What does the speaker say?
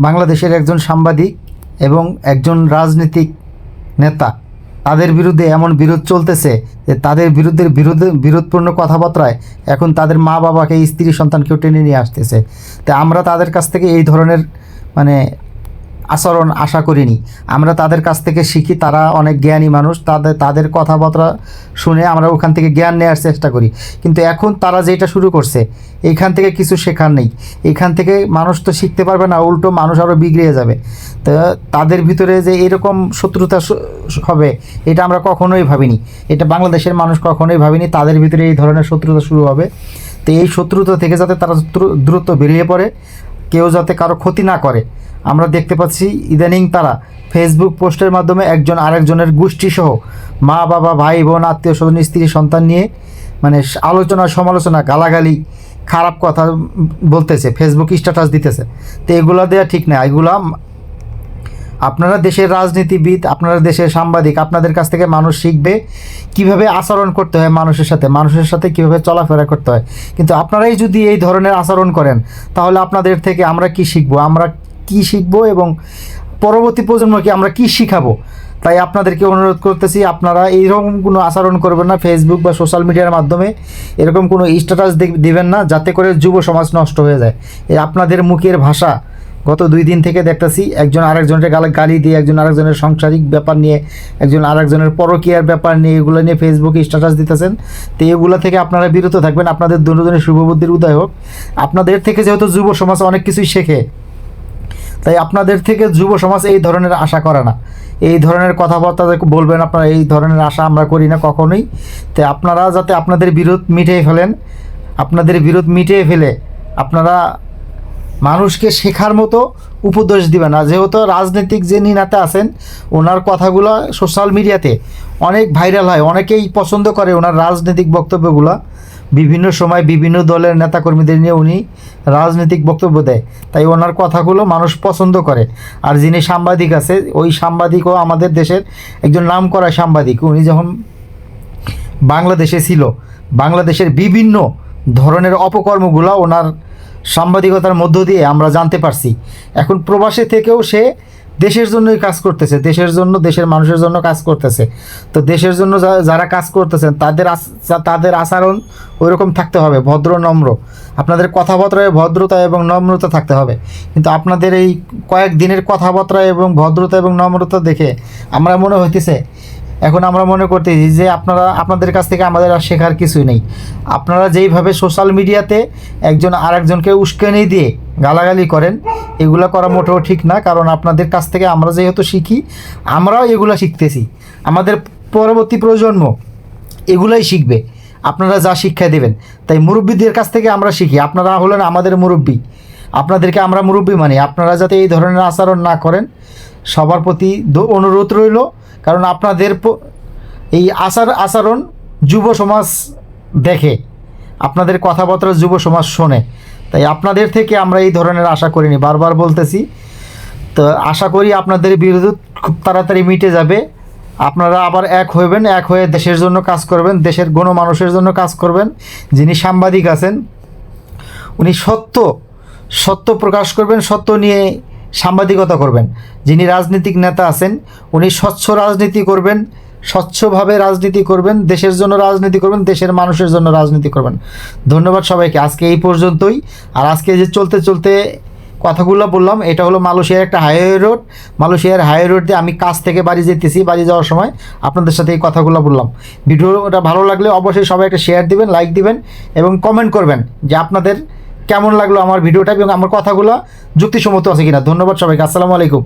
বাংলাদেশের একজন সাংবাদিক এবং একজন রাজনৈতিক নেতা। তাদের বিরুদ্ধে এমন বিরোধ চলতেছে যে তাদের বিরুদ্ধে বিরুদ্ধে বিরোধপূর্ণ কথাবার্তায় এখন তাদের মা বাবাকে, স্ত্রী সন্তানকেও টেনে নিয়ে আসতেছে। তা আমরা তাদের কাছ থেকে এই ধরনের মানে আচরণ আশা করিনি। আমরা তাদের কাছ থেকে শিখি, তারা অনেক জ্ঞানী মানুষ, তাদের তাদের কথাবার্তা শুনে আমরা ওখান থেকে জ্ঞান নেওয়ার চেষ্টা করি। কিন্তু এখন তারা যেটা শুরু করছে এইখান থেকে কিছু শেখার নেই। এখান থেকে মানুষ তো শিখতে পারবে না, উল্টো মানুষ আরও বিগড়িয়ে যাবে। তো তাদের ভিতরে যে এরকম শত্রুতা হবে, এটা আমরা কখনোই ভাবিনি। এটা বাংলাদেশের মানুষ কখনোই ভাবিনি তাদের ভিতরে এই ধরনের শত্রুতা শুরু হবে। তো এই শত্রুতা থেকে যাতে তারা দ্রুত বেরিয়ে পড়ে কেউ যাতে কারও ক্ষতি না করে। আমরা দেখতে পাচ্ছি ইদানিং তারা ফেসবুক পোস্টের মাধ্যমে একজন আরেকজনের গোষ্ঠীসহ মা, বাবা, ভাই, বোন, আত্মীয় স্বজন, স্ত্রী, সন্তান নিয়ে মানে আলোচনা, সমালোচনা, গালাগালি, খারাপ কথা বলতেছে ফেসবুক স্ট্যাটাস দিতেছে। তো এগুলো দেওয়া ঠিক না। এগুলা আপনারা দেশের রাজনীতিবিদ, আপনারা দেশের সাংবাদিক, আপনাদের কাছ থেকে মানুষ শিখবে কীভাবে আচরণ করতে হয় মানুষের সাথে মানুষের সাথে কীভাবে চলাফেরা করতে হয়। কিন্তু আপনারাই যদি এই ধরনের আচরণ করেন, তাহলে আপনাদের থেকে আমরা কি শিখব? আমরা কি শিখব এবং পরবর্তী প্রজন্মকে আমরা কি শিখাবো? তাই আপনাদেরকে অনুরোধ করতেছি, আপনারা এইরকম কোনো আচরণ করবেন না ফেসবুক বা সোশ্যাল মিডিয়ার মাধ্যমে। এরকম কোনো স্ট্যাটাস দিবেন না, যাতে করে যুব সমাজ নষ্ট হয়ে যায়। এই আপনাদের মুখের ভাষা গত দুই দিন থেকে দেখতেছি একজন আরেকজনের গালে গালি দিয়ে একজন আরেকজনের সাংসারিক ব্যাপার নিয়ে, একজন আরেকজনের পরকীয়ার ব্যাপার নিয়ে, এগুলো নিয়ে ফেসবুকে স্ট্যাটাস দিতেছেন। তো এগুলো থেকে আপনারা বিরত থাকবেন। আপনাদের দুজনের শুভবুদ্ধির উদয় হোক। আপনাদের থেকে যেহেতু যুব সমাজ অনেক কিছুই শেখে, তাই আপনাদের থেকে যুব সমাজ এই ধরনের আশা করে না। এই ধরনের কথাবার্তা বলবেন আপনারা, এই ধরনের আশা আমরা করি না কখনোই। তাই আপনারা যাতে আপনাদের বিরোধ মিটিয়ে ফেলেন, আপনাদের বিরোধ মিটিয়ে ফেলে আপনারা মানুষকে শেখার মতো উপদেশ দিবে না। যেহেতু রাজনৈতিক যে নেতা আছেন, ওনার কথাগুলো সোশ্যাল মিডিয়াতে অনেক ভাইরাল হয়। অনেকেই পছন্দ করে ওনার রাজনৈতিক বক্তব্যগুলো। বিভিন্ন সময় বিভিন্ন দলের নেতাকর্মীদের নিয়ে উনি রাজনৈতিক বক্তব্য দেয়। তাই ওনার কথাগুলো মানুষ পছন্দ করে। আর যিনি সাংবাদিক আছে, ওই সাংবাদিকও আমাদের দেশের একজন নামকরা সাংবাদিক। উনি যখন বাংলাদেশে ছিল, বাংলাদেশের বিভিন্ন ধরনের অপকর্মগুলো ওনার সাংবাদিকতার মধ্য দিয়ে আমরা জানতে পারছি। এখন প্রবাসে থেকেও সে দেশের জন্যই কাজ করতেছে, দেশের জন্য, দেশের মানুষের জন্য কাজ করতেছে। তো দেশের জন্য যারা কাজ করতেছেন, তাদের তাদের আচরণ ওইরকম থাকতে হবে, ভদ্র, নম্র। আপনাদের কথাবার্তায় ভদ্রতা এবং নম্রতা থাকতে হবে। কিন্তু আপনাদের এই কয়েক দিনের কথাবার্তা এবং ভদ্রতা এবং নম্রতা দেখে আমরা মনে হইতেছে এখন আমরা মনে করতেছি যে আপনারা, আপনাদের কাছ থেকে আমাদের আর শেখার কিছুই নেই। আপনারা যেইভাবে সোশ্যাল মিডিয়াতে একজন আরেকজনকে উস্কানি দিয়ে গালাগালি করেন, এগুলো করা মোটেও ঠিক না, কারণ আপনাদের কাছ থেকে আমরা যেহেতু শিখি, আমরাও এগুলো শিখতেছি। আমাদের পরবর্তী প্রজন্ম এগুলাই শিখবে, আপনারা যা শিক্ষা দেবেন। তাই মুরব্বীদের কাছ থেকে আমরা শিখি, আপনারা হলেন আমাদের মুরব্বী। আপনাদেরকে আমরা মুরব্বী মানি, আপনারা যাতে এই ধরনের আচরণ না করেন, সবার প্রতি অনুরোধ রইল কারণ আপনাদের এই আচার আচরণ যুব সমাজ দেখে, আপনাদের কথাবার্তা যুব সমাজ শোনে। তাই আপনাদের থেকে আমরা এই ধরনের আশা করিনি। বারবার বলতেছি, তো আশা করি আপনাদের বিরোধ খুব তাড়াতাড়ি মিটে যাবে। আপনারা আবার এক হইবেন, এক হয়ে দেশের জন্য কাজ করবেন, দেশের গণমানুষের জন্য কাজ করবেন। যিনি সাংবাদিক আছেন, উনি সত্য সত্য প্রকাশ করবেন, সত্য নিয়ে সাংবাদিকতা করবেন। যিনি রাজনৈতিক নেতা আছেন, উনি স্বচ্ছ রাজনীতি করবেন, স্বচ্ছভাবে রাজনীতি করবেন, দেশের জন্য রাজনীতি করবেন, দেশের মানুষের জন্য রাজনীতি করবেন। ধন্যবাদ সবাইকে। আজকে এই পর্যন্তই। আর আজকে যে চলতে চলতে কথাগুলো বললাম, এটা হলো মালয়েশিয়ার একটা হাইওয়ে রোড। মালয়েশিয়ার হাইওয়ে রোড দিয়ে আমি কাজ থেকে বাড়ি যেতেছি, বাড়ি যাওয়ার সময় আপনাদের সাথে এই কথাগুলো বললাম। ভিডিওটা ভালো লাগলে অবশ্যই সবাই একটা শেয়ার দিবেন লাইক দিবেন এবং কমেন্ট করবেন যে আপনাদের কেমন লাগল আমার ভিডিওটা এবং আমার কথাগুলো যুক্তিসম্মত আছে কিনা? ধন্যবাদ সবাইকে। আসসালামু আলাইকুম।